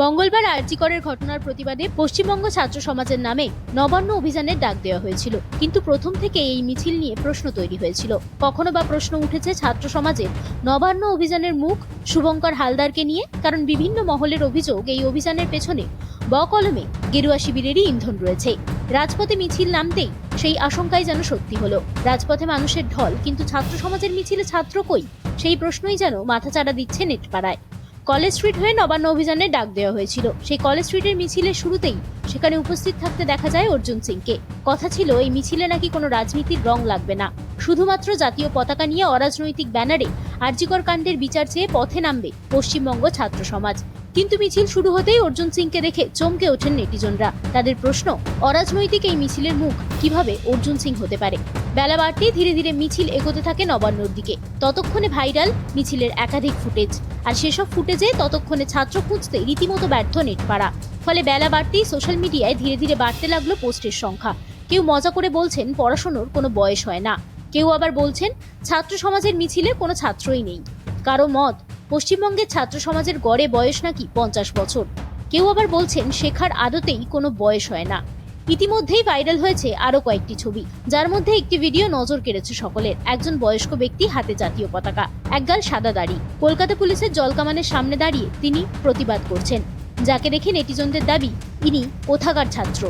মঙ্গলবার আরজিকরের ঘটনার প্রতিবাদে পশ্চিমবঙ্গ ছাত্র সমাজের নামে নবান্ন অভিযানের ডাক দেওয়া হয়েছিল। কিন্তু প্রথম থেকে এই মিছিল নিয়ে প্রশ্ন তৈরি হয়েছিল। কখনো বা প্রশ্ন উঠেছে ছাত্র সমাজের নবান্ন অভিযানের মুখ শুভঙ্কর হালদারকে নিয়ে, কারণ বিভিন্ন মহলের অভিযোগ এই অভিযানের পেছনে বকলমে গেরুয়া শিবিরেরই ইন্ধন রয়েছে। রাজপথে মিছিল নামতেই সেই আশঙ্কাই যেন সত্যি হলো। রাজপথে মানুষের ঢল, কিন্তু ছাত্র সমাজের মিছিলে ছাত্র কই? সেই প্রশ্নই যেন মাথাচাড়া দিচ্ছে নেটপাড়ায়। কলেজ স্ট্রিট হয়ে নবান্ন অভিযানের ডাক দেওয়া হয়েছিল। সেই কলেজ স্ট্রিটের মিছিলের শুরুতেই সেখানে উপস্থিত থাকতে দেখা যায় অর্জুন সিংকে। কথা ছিল, এই মিছিলে নাকি কোনো রাজনীতির রং লাগবে না। শুধুমাত্র জাতীয় পতাকা নিয়ে অরাজনৈতিক ব্যানারে আর্যিকর কাণ্ডের বিচার চেয়ে পথে নামবে পশ্চিমবঙ্গ ছাত্র সমাজ। কিন্তু মিছিল শুরু হতেই অর্জুন সিংকে দেখে চমকে ওঠেন নেটিজনরা। তাদের প্রশ্ন, অরাজনৈতিক এই মিছিলের মুখ কীভাবে অর্জুন সিং হতে পারে? বেলা বাড়তেই ধীরে ধীরে মিছিল এগোতে থাকে নবান্নর দিকে। ততক্ষণে ভাইরাল মিছিলের একাধিক ফুটেজ। আর সেসব ফুটেজে ততক্ষণে ছাত্র খুঁজতে রীতিমতো ব্যর্থ নেটপাড়া। ফলে বেলা বাড়তেই সোশ্যাল মিডিয়ায় ধীরে ধীরে বাড়তে লাগল পোস্টের সংখ্যা। কেউ মজা করে বলছেন, পড়াশোনার কোনো বয়স হয় না। কেউ আবার বলছেন, ছাত্র সমাজের মিছিলে কোনো ছাত্রই নেই। কারও মত পশ্চিমবঙ্গের ছাত্র সমাজের গড়ে বয়স নাকি পঞ্চাশ বছর। কেউ আবার বলছেন শেখার আদতেই কোনো বয়স হয় না। ইতিমধ্যেই ভাইরাল হয়েছে আরও কয়েকটি ছবি, যার মধ্যে একটি ভিডিও নজর কেড়েছে সকলের। একজন বয়স্ক ব্যক্তি হাতে জাতীয় পতাকা, একগাল সাদা দাড়ি। কলকাতা পুলিশের জলকামানের সামনে দাঁড়িয়ে তিনি প্রতিবাদ করছেন। যাকে দেখে নেটিজনদের দাবি, ইনি কোথাকার ছাত্র।